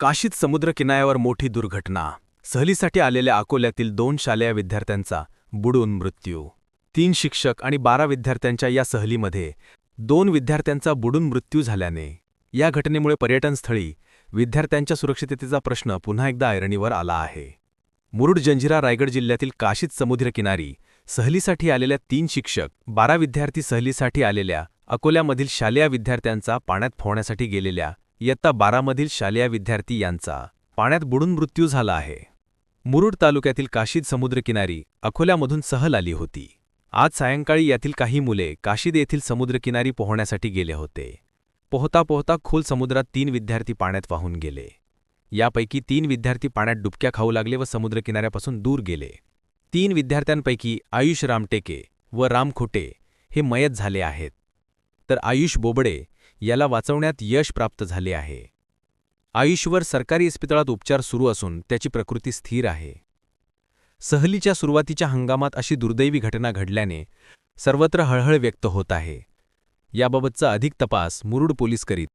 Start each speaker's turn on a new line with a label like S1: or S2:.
S1: काशीत समुद्रकिनाऱ्यावर मोठी दुर्घटना. सहलीसाठी आलेल्या अकोल्यातील दोन शालेय विद्यार्थ्यांचा बुडून मृत्यू. तीन शिक्षक आणि बारा विद्यार्थ्यांच्या या सहलीमध्ये दोन विद्यार्थ्यांचा बुडून मृत्यू झाल्याने. या घटनेमुळे पर्यटनस्थळी विद्यार्थ्यांच्या सुरक्षिततेचा प्रश्न पुन्हा एकदा ऐरणीवर आला आहे. मुरुड जंजिरा रायगड जिल्ह्यातील काशीत समुद्रकिनारी सहलीसाठी आलेल्या तीन शिक्षक बारा विद्यार्थी सहलीसाठी आलेल्या अकोल्यामधील शालेय विद्यार्थ्यांचा पाण्यात फोहण्यासाठी गेलेल्या इयत्ता बारामधील शालेय विद्यार्थी यांचा पाण्यात बुडून मृत्यू झाला आहे. मुरुड तालुक्यातील काशीद समुद्रकिनारी अकोल्यामधून सहल आली होती. आज सायंकाळी यातील काही मुले काशीद येथील समुद्रकिनारी पोहण्यासाठी गेले होते. पोहता पोहता खोल समुद्रात तीन विद्यार्थी पाण्यात वाहून गेले. यापैकी तीन विद्यार्थी पाण्यात डुबक्या खाऊ लागले व समुद्रकिनाऱ्यापासून दूर गेले. तीन विद्यार्थ्यांपैकी आयुष रामटेके व राम खोटे हे मयत झाले आहेत. तर आयुष बोबडे याला वाचवण्यात यश प्राप्त झाले आहे. आयुषवर सरकारी इस्पितळात उपचार सुरू असून त्याची प्रकृती स्थिर आहे. सहलीच्या सुरुवातीच्या हंगामात अशी दुर्दैवी घटना घडल्याने सर्वत्र हळहळ व्यक्त होत आहे. याबाबतचा अधिक तपास मुरुड पोलीस करीत